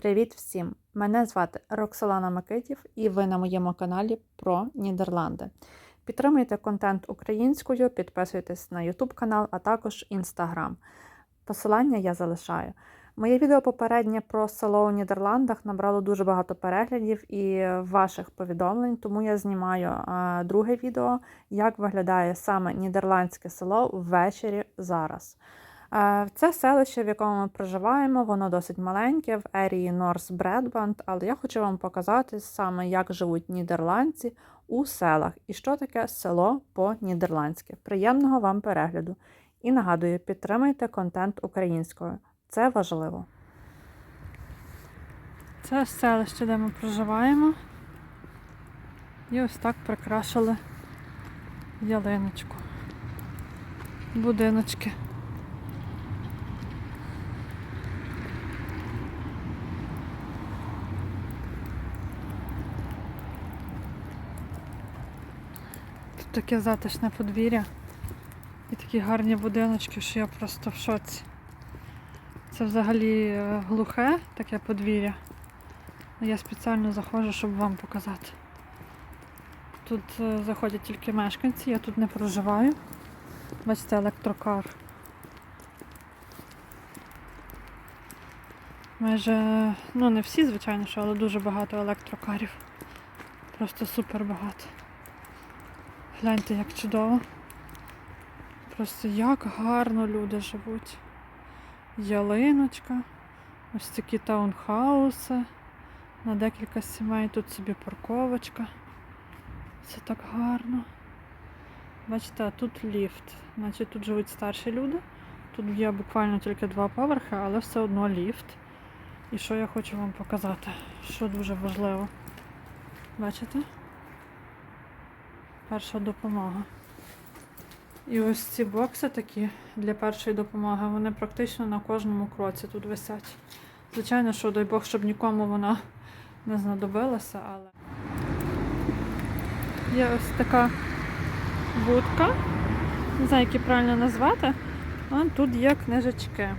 Привіт всім! Мене звати Роксолана Микитів, і ви на моєму каналі про Нідерланди. Підтримуйте контент українською, підписуйтесь на YouTube канал, а також Instagram. Посилання я залишаю. Моє відео попереднє про село у Нідерландах набрало дуже багато переглядів і ваших повідомлень, тому я знімаю друге відео, як виглядає саме нідерландське село ввечері зараз. Е, Це селище, в якому ми проживаємо, воно досить маленьке в ерії Норс Бредбанд, але я хочу вам показати саме, як живуть нідерландці у селах і що таке село по-нідерландськи. Приємного вам перегляду! І нагадую, підтримуйте контент українською. Це важливо. Це селище, де ми проживаємо. І ось так прикрашили ялиночку. Будиночки. Таке затишне подвір'я і такі гарні будиночки, що я просто в шоці. Це взагалі е, глухе таке подвір'я. Я спеціально заходжу, щоб вам показати. Тут е, заходять тільки мешканці, я тут не проживаю. Бачите, електрокар. Майже, ну не всі, звичайно, що, але дуже багато електрокарів. Просто супер багато. Гляньте, як чудово. Просто як гарно люди живуть. Ялиночка, ось такі таунхауси на декілька сімей. Тут собі парковочка. Це так гарно. Бачите, а тут ліфт. Значить тут живуть старші люди. Тут є буквально тільки два поверхи, але все одно ліфт. І що я хочу вам показати, що дуже важливо. Бачите? Перша допомога. І ось ці бокси такі для першої допомоги, вони практично на кожному кроці тут висять. Звичайно, що дай Бог, щоб нікому вона не знадобилася, але є ось така будка. Не знаю, як її правильно назвати. А тут є книжечки.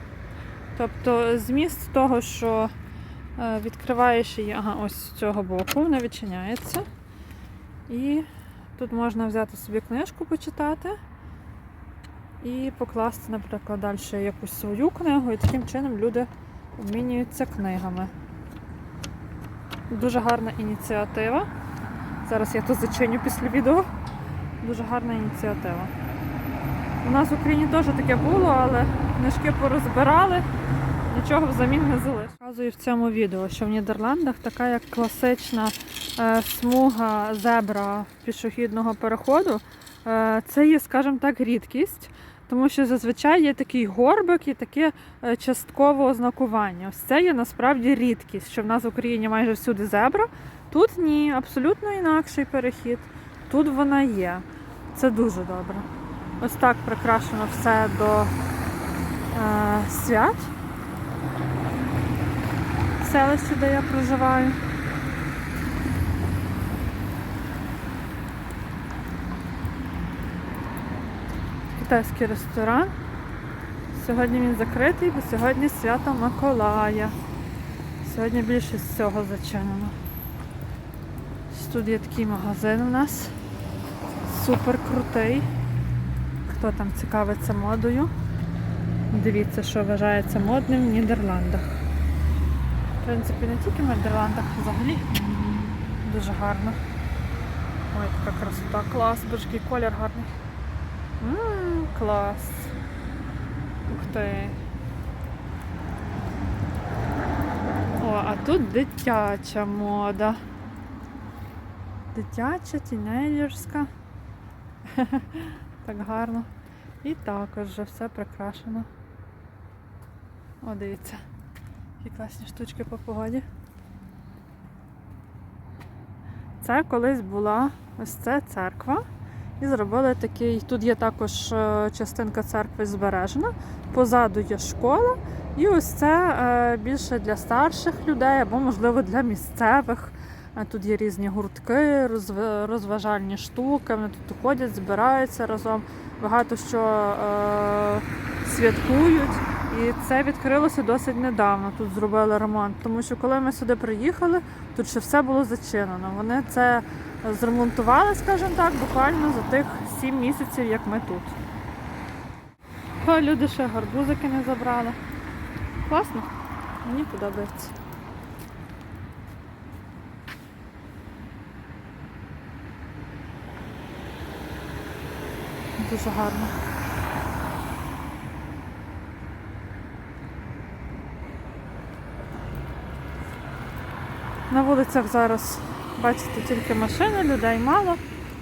Тобто зміст того, що е, відкриваєш її, ага, ось з цього боку, вона відчиняється. І тут можна взяти собі книжку почитати і покласти, наприклад, далі якусь свою книгу, і таким чином люди обмінюються книгами. Дуже гарна ініціатива. Зараз я то зачиню після відео. Дуже гарна ініціатива. У нас в Україні теж таке було, але книжки порозбирали, нічого взамін не залишилось. Показую в цьому відео, що в Нідерландах така як класична е, смуга зебра пішохідного переходу. Е, це є, скажімо так, рідкість, тому що зазвичай є такий горбик і таке е, часткове ознакування. Ось це є насправді рідкість, що в нас в Україні майже всюди зебра. Тут ні, абсолютно інакший перехід. Тут вона є. Це дуже добре. Ось так прикрашено все до е, свят. Селище, де я проживаю. Китайський ресторан. Сьогодні він закритий, бо сьогодні свято Миколая. Сьогодні більше всього зачинено. Тут є такий магазин у нас. Супер крутий. Хто там цікавиться модою? Дивіться, що вважається модним в Нідерландах. Принципі, не тільки в Нідерландах, взагалі. Дуже гарно. Ой, така красота, клас, боже, який колір гарний. Ммм, клас. Ух ти. О, а тут дитяча мода. Дитяча, тінейджерська. Так гарно. І також вже все прикрашено. О, дивіться. Які класні штучки по погоді. Це колись була ось це церква. І зробили такий. Тут є також е, частинка церкви збережена. Позаду є школа. І ось це е, більше для старших людей або, можливо, для місцевих. Е, Тут є різні гуртки, розважальні штуки. Вони тут ходять, збираються разом. Багато що святкують. І це відкрилося досить недавно. Тут зробили ремонт. Тому що коли ми сюди приїхали, тут ще все було зачинено. Вони це зремонтували, скажімо так, буквально за тих 7 місяців, як ми тут. Люди ще гарбузики не забрали. Класно. Мені подобається. Дуже гарно. На вулицях зараз, бачите, тільки машини, людей мало.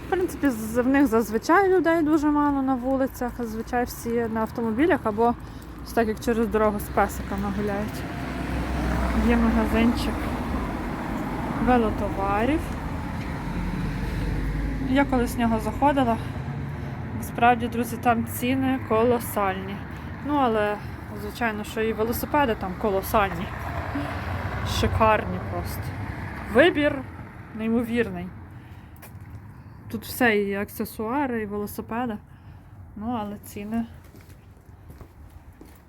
В принципі, в них зазвичай людей дуже мало на вулицях, зазвичай всі на автомобілях або так як через дорогу з песиками гуляють. Є магазинчик велотоварів. Я колись в нього заходила. Насправді, друзі, там ціни колосальні. Ну, але, звичайно, що і велосипеди там колосальні. Шикарні просто. Вибір неймовірний. Тут все і аксесуари, і велосипеди. Ну, але ціни.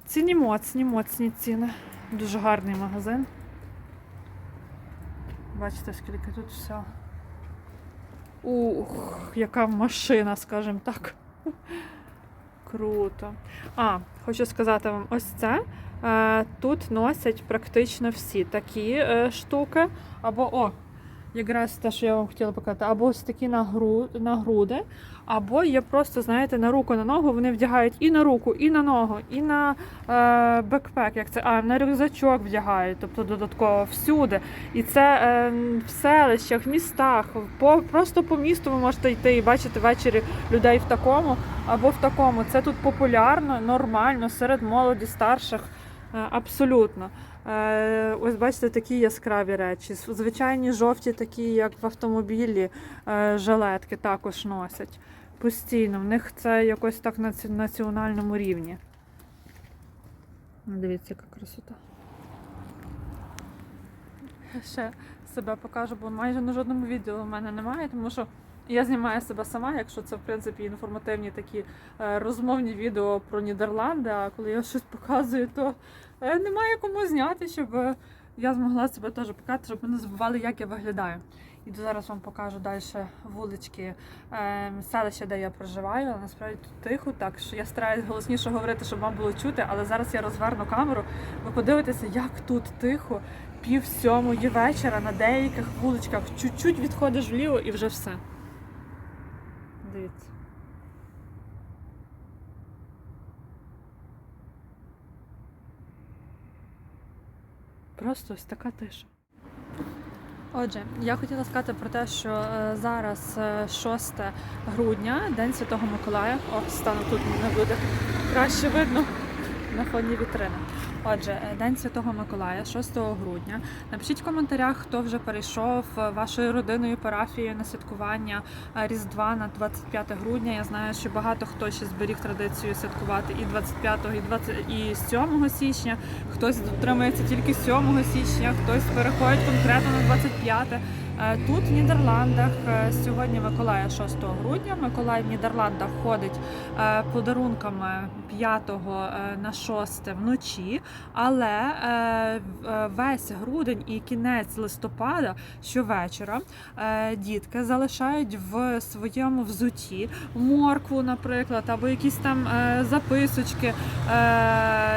Ціні моцні, моцні ціни. Дуже гарний магазин. Бачите, скільки тут все. Ух, яка машина, скажімо так. Круто. А, хочу сказати вам, ось це. Тут носять практично всі такі е, штуки. Або, о, якраз те, що я вам хотіла показати, або ось такі на, гру, на груди, або є просто, знаєте, на руку, на ногу. Вони вдягають і на руку, і на ногу, і на е, бекпек, як це, а на рюкзачок вдягають, тобто додатково всюди. І це е, в селищах, в містах, по, просто по місту ви можете йти і бачити ввечері людей в такому або в такому. Це тут популярно, нормально, серед молоді, старших. Е, Абсолютно. Е, Ось бачите, такі яскраві речі. Звичайні жовті, такі, як в автомобілі, е, жилетки також носять. Постійно. В них це якось так на національному рівні. Ну, Дивіться, яка красота. Ще себе покажу, бо майже на жодному відео в мене немає, тому що я знімаю себе сама, якщо це в принципі інформативні такі е, розмовні відео про Нідерланди. А коли я щось показую, то е, немає кому зняти, щоб е, я змогла себе теж показати, щоб ви не забували, як я виглядаю. І зараз вам покажу далі вулички селища, де я проживаю. Але насправді тут тихо, так що я стараюсь голосніше говорити, щоб вам було чути. Але зараз я розверну камеру. Ви подивитеся, як тут тихо, пів сьомої вечора на деяких вуличках. Чуть-чуть відходиш вліво і вже все. Дивіться. Просто ось така тиша. Отже, я хотіла сказати про те, що е, зараз е, 6 грудня, День Святого Миколая. О, стану тут не буде краще видно на фоні вітрини. Отже, е, День Святого Миколая, 6 грудня. Напишіть в коментарях, хто вже перейшов е, вашою родиною парафією на святкування е, Різдва на 25 грудня. Я знаю, що багато хто ще зберіг традицію святкувати і 25, і 20, і 7 січня. Хтось дотримується тільки 7 січня, хтось переходить конкретно на 25. Е, Тут в Нідерландах е, сьогодні Миколая 6 грудня. Миколай в Нідерландах ходить е, подарунками 5 е, на 6 вночі, але весь грудень і кінець листопада щовечора дітки залишають в своєму взуті моркву, наприклад, або якісь там записочки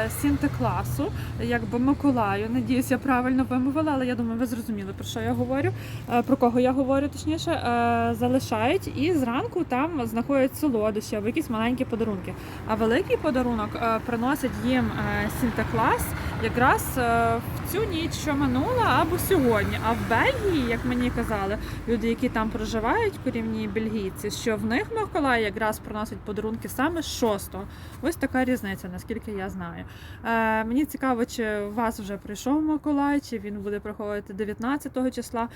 сінтекласу, якби Миколаю. Надіюсь, я правильно вимовила, але я думаю, ви зрозуміли, про що я говорю. Е, Про кого я говорю, точніше, е, залишають і зранку там знаходять солодощі або якісь маленькі подарунки. А великий подарунок е, приносить їм Сінтеклас якраз в цю ніч, що минула, або сьогодні. А в Бельгії, як мені казали, люди, які там проживають, корівні бельгійці, що в них Миколай якраз приносить подарунки саме з 6-го. Ось така різниця, наскільки я знаю. Мені цікаво, чи у вас вже прийшов Миколай, чи він буде приходити 19 числа.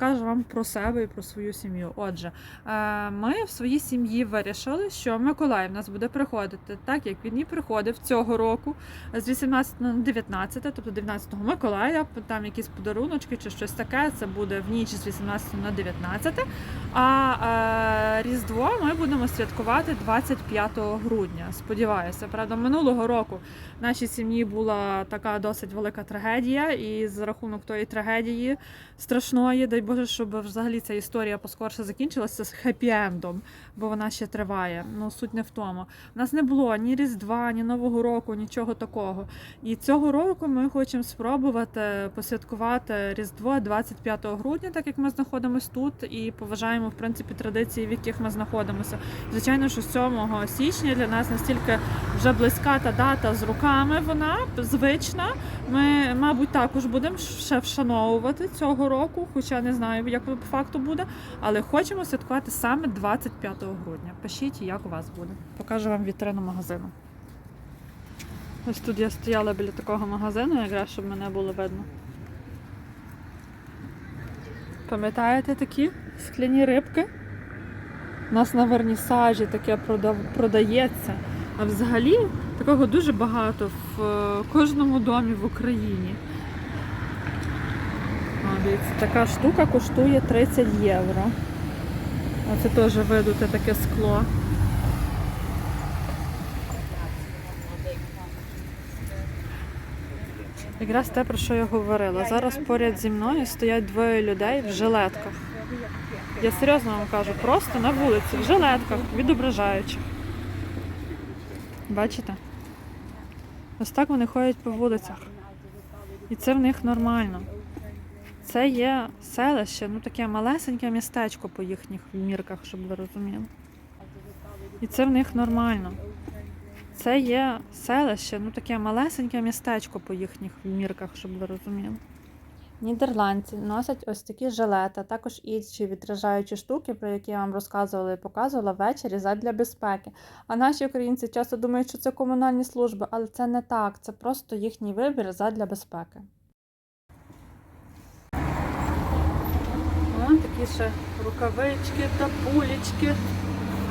Розкажу вам про себе і про свою сім'ю. Отже, е, ми в своїй сім'ї вирішили, що Миколай в нас буде приходити так, як він і приходив цього року з 18 на 19, тобто 19-го Миколая, там якісь подаруночки чи щось таке. Це буде в ніч з 18 на 19. А е, Різдво ми будемо святкувати 25 грудня. Сподіваюся, правда, минулого року в нашій сім'ї була така досить велика трагедія, і за рахунок тої трагедії страшної, дай Боже, щоб взагалі ця історія поскорше закінчилася з хеппі-ендом, бо вона ще триває. Ну суть не в тому. У нас не було ні Різдва, ні Нового року, нічого такого. І цього року ми хочемо спробувати посвяткувати Різдво 25 грудня, так як ми знаходимося тут, і поважаємо в принципі традиції, в яких ми знаходимося. Звичайно, що 7 січня для нас настільки вже близька та дата з руками. Вона звична. Ми, мабуть, також будемо ще вшановувати цього року, хоча не знаю, як по факту буде, але хочемо святкувати саме 25 грудня. Пишіть, як у вас буде. Покажу вам вітрину магазину. Ось тут я стояла біля такого магазину, якраз щоб мене було видно. Пам'ятаєте такі скляні рибки? У нас на вернісажі таке продається. А взагалі такого дуже багато в е, кожному домі в Україні. Дивіться, така штука коштує 30 євро. Оце теж видуте таке скло. Якраз те, про що я говорила. Зараз поряд зі мною стоять двоє людей в жилетках. Я серйозно вам кажу, просто на вулиці, в жилетках, відображаючих. Бачите? Ось так вони ходять по вулицях. І це в них нормально. Це є селище, ну таке малесеньке містечко по їхніх мірках, щоб ви розуміли. І це в них нормально. Це є селище, ну таке малесеньке містечко по їхніх мірках, щоб ви розуміли. Нідерландці носять ось такі жилети, також інші відражаючі штуки, про які я вам розказувала і показувала ввечері задля безпеки. А наші українці часто думають, що це комунальні служби, але це не так, це просто їхній вибір задля безпеки. Такі ще рукавички та пулічки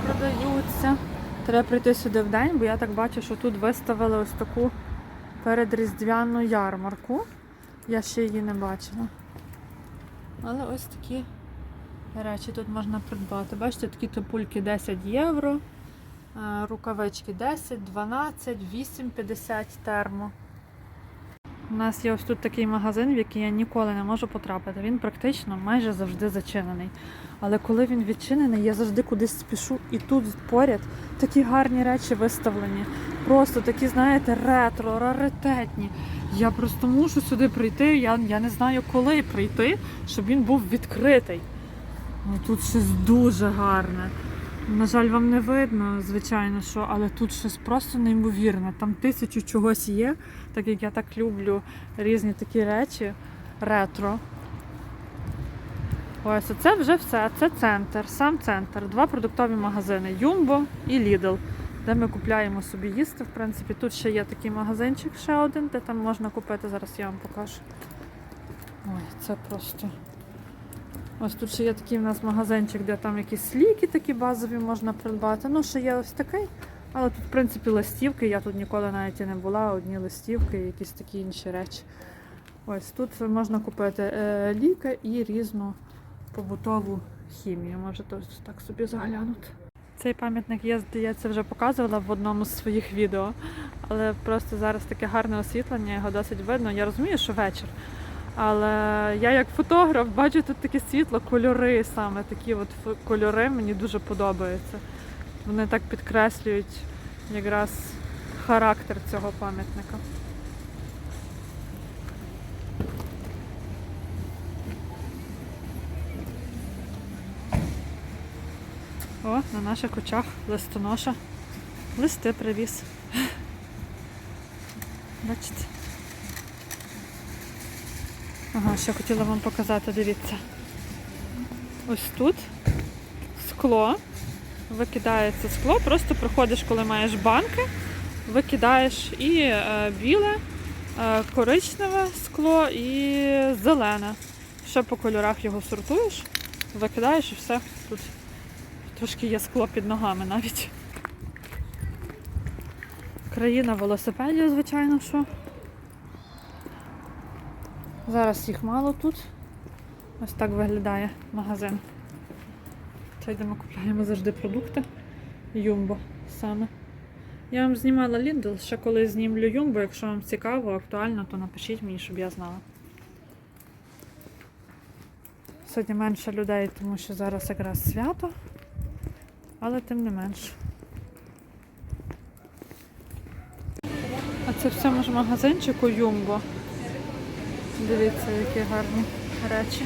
продаються. Треба прийти сюди в день, бо я так бачу, що тут виставили ось таку передріздвяну ярмарку. Я ще її не бачила. Але ось такі речі тут можна придбати. Бачите, такі топульки 10 євро, е, рукавички 10, 12, 8, 50 термо. У нас є ось тут такий магазин, в який я ніколи не можу потрапити. Він практично майже завжди зачинений. Але коли він відчинений, я завжди кудись спішу. І тут поряд такі гарні речі виставлені. Просто такі, знаєте, ретро, раритетні. Я просто мушу сюди прийти. Я, я не знаю, коли прийти, щоб він був відкритий. Ну, тут щось дуже гарне. На жаль, вам не видно, звичайно, що, але тут щось просто неймовірне. Там тисячу чогось є, так як я так люблю різні такі речі ретро. Ось це вже все. Це центр, сам центр. Два продуктові магазини Юмбо і Lidl, де ми купляємо собі їсти. В принципі, тут ще є такий магазинчик, ще один, де там можна купити. Зараз я вам покажу. Ой, це просто. Ось тут ще є такий в нас магазинчик, де там якісь ліки такі базові можна придбати. Ну, ще є ось такий. Але тут, в принципі, листівки. Я тут ніколи навіть і не була, одні листівки і якісь такі інші речі. Ось тут можна купити е, ліки і різну побутову хімію. Можете ось так собі заглянути. Цей пам'ятник я, здається, вже показувала в одному з своїх відео, але просто зараз таке гарне освітлення, його досить видно. Я розумію, що вечір. Але я як фотограф бачу тут таке світло, кольори саме такі от кольори мені дуже подобаються. Вони так підкреслюють якраз характер цього пам'ятника. О, на наших очах листоноша. Листи привіз. Бачите? Ага, ще хотіла вам показати, дивіться. Ось тут скло. Викидається скло, просто проходиш, коли маєш банки, викидаєш і е, біле, е, коричневе скло і зелене. Ще по кольорах його сортуєш, викидаєш і все. Тут трошки є скло під ногами навіть. Країна велосипедів, звичайно, що. Зараз їх мало тут. Ось так виглядає магазин. Це йдемо купляємо завжди продукти. Юмбо саме. Я вам знімала Lidl, ще коли знімлю Юмбо, якщо вам цікаво, актуально, то напишіть мені, щоб я знала. Сьогодні менше людей, тому що зараз якраз свято, але тим не менше. А це в цьому ж магазинчику Юмбо. Дивіться, які гарні речі.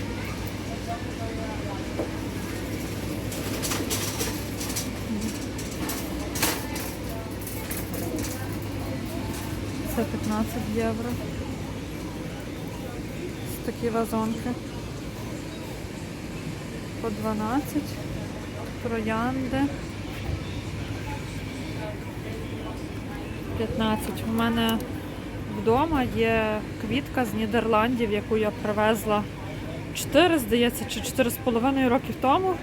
Це 15 євро. Такі вазонки. По 12. Троянди. 15. У мене вдома є квітка з Нідерландів, яку я привезла 4, здається, чи 4,5 років тому.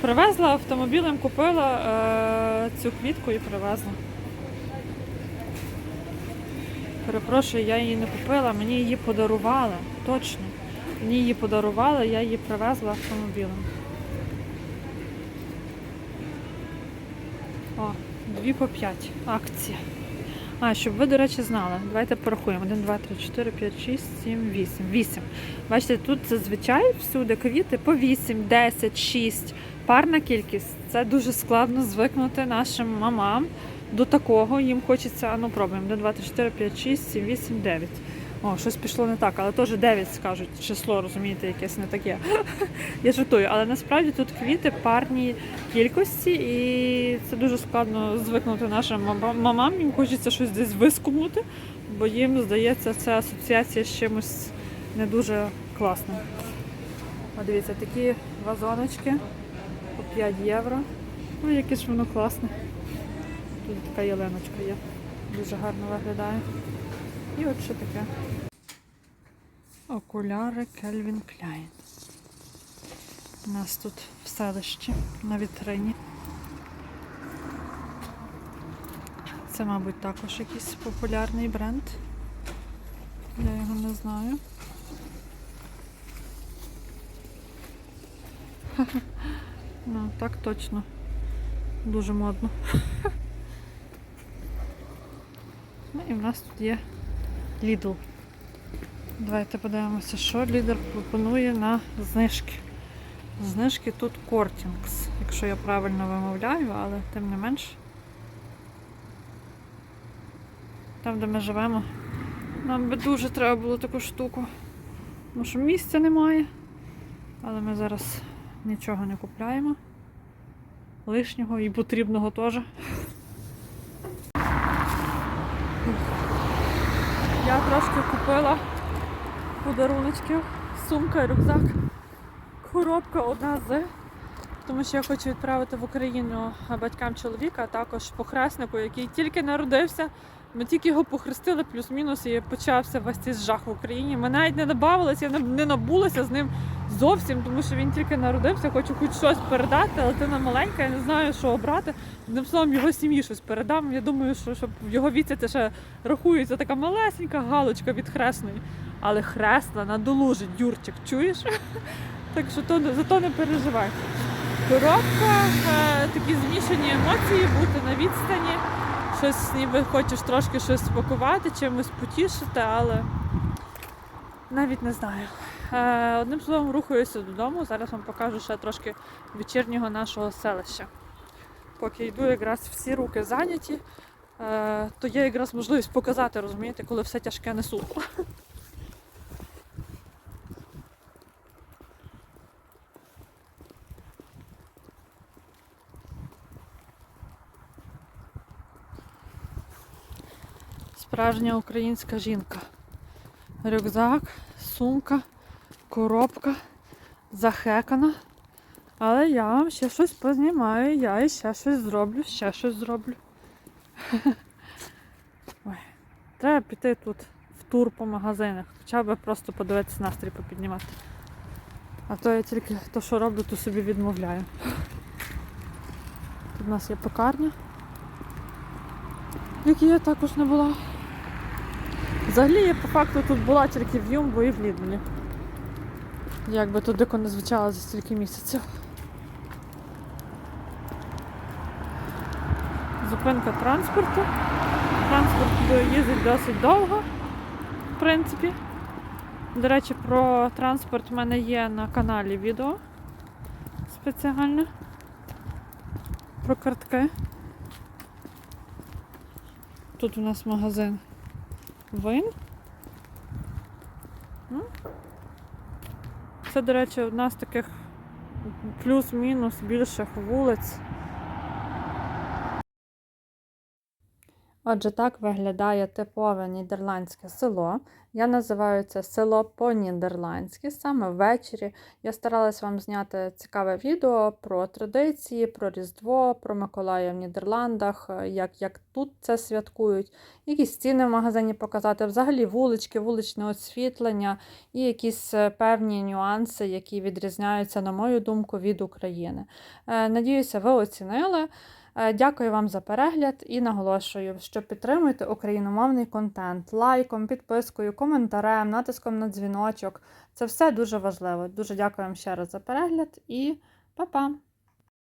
Привезла автомобілем, купила е, цю квітку і привезла. Перепрошую, я її не купила, мені її подарували. Точно. Мені її подарували, я її привезла автомобілем. О, 2 по 5 акція. А, щоб ви, до речі, знали. Давайте порахуємо. 1, 2, 3, 4, 5, 6, 7, 8. 8. Бачите, тут зазвичай всюди квіти по 8, 10, 6. Парна кількість. Це дуже складно звикнути нашим мамам до такого. Їм хочеться, ну пробуємо. 1, 2, 3, 4, 5, 6, 7, 8, 9. О, щось пішло не так, але теж 9 скажуть. Число, розумієте, якесь не таке. Я жартую, але насправді тут квіти парні кількості, і це дуже складно звикнути нашим мамам. Їм хочеться щось десь вискумнути, бо їм здається, це асоціація з чимось не дуже класним. О, дивіться, такі вазоночки по 5 євро. Ну, яке ж воно класне. Тут така ялиночка є. Дуже гарно виглядає. І от що таке. Окуляри Calvin Klein. У нас тут в селищі на вітрині. Це, мабуть, також якийсь популярний бренд. Я його не знаю. Ну, так точно. Дуже модно. Ну і в нас тут є Lidl. Давайте подивимося, що Lidl пропонує на знижки. Знижки тут Кортінгс, якщо я правильно вимовляю, але тим не менш. Там, де ми живемо, нам би дуже треба було таку штуку. Тому що місця немає. Але ми зараз нічого не купляємо. Лишнього і потрібного теж. Я трошки купила подаруночків, сумка, рюкзак, коробка одна з. Тому що я хочу відправити в Україну батькам чоловіка, а також похреснику, який тільки народився. Ми тільки його похрестили, плюс-мінус, і почався весь цей жах в Україні. Ми навіть не добавилися, не, не набулася з ним зовсім, тому що він тільки народився, хочу хоч щось передати, але дитина маленька, я не знаю, що обрати. Одним словом, його сім'ї щось передам. Я думаю, що щоб в його віці це ще рахується така малесенька галочка від хресної. Але хресла надолужить Юрчик, чуєш? Так що то, за то не переживай. Коробка, е, такі змішані емоції, бути на відстані. Щось ніби хочеш трошки щось спакувати, чимось потішити, але навіть не знаю. Е, одним словом, рухаюся додому. Зараз вам покажу ще трошки вечірнього нашого селища. Поки йду, якраз всі руки зайняті, е, то є якраз можливість показати, розумієте, коли все тяжке несу. Справжня українська жінка. Рюкзак, сумка, коробка захекана. Але я вам ще щось познімаю, я і ще щось зроблю, ще щось зроблю. Ой, треба піти тут в тур по магазинах, хоча б просто подивитися настрій попіднімати. А то я тільки то, що роблю, то собі відмовляю. Тут у нас є пекарня, в якій я також не була. Взагалі я по факту тут була тільки в Юмбо і в Лідлі. Як би тут дико не звучало за стільки місяців. Зупинка транспорту. Транспорт їздить досить довго, в принципі. До речі, про транспорт в мене є на каналі відео спеціальне. Про картки. Тут у нас магазин вин. Це, до речі, одна з таких плюс-мінус більших вулиць. Отже, так виглядає типове нідерландське село. Я називаю це село по-нідерландськи. Саме ввечері я старалась вам зняти цікаве відео про традиції, про Різдво, про Миколая в Нідерландах, е, як, як тут це святкують, якісь ціни в магазині показати, взагалі вулички, вуличне освітлення і якісь е, певні нюанси, які відрізняються, на мою думку, від України. Е, Надіюся, ви оцінили. Е, Дякую вам за перегляд і наголошую, що підтримуйте україномовний контент лайком, підпискою, коментарем, натиском на дзвіночок. Це все дуже важливо. Дуже дякую вам ще раз за перегляд і па-па!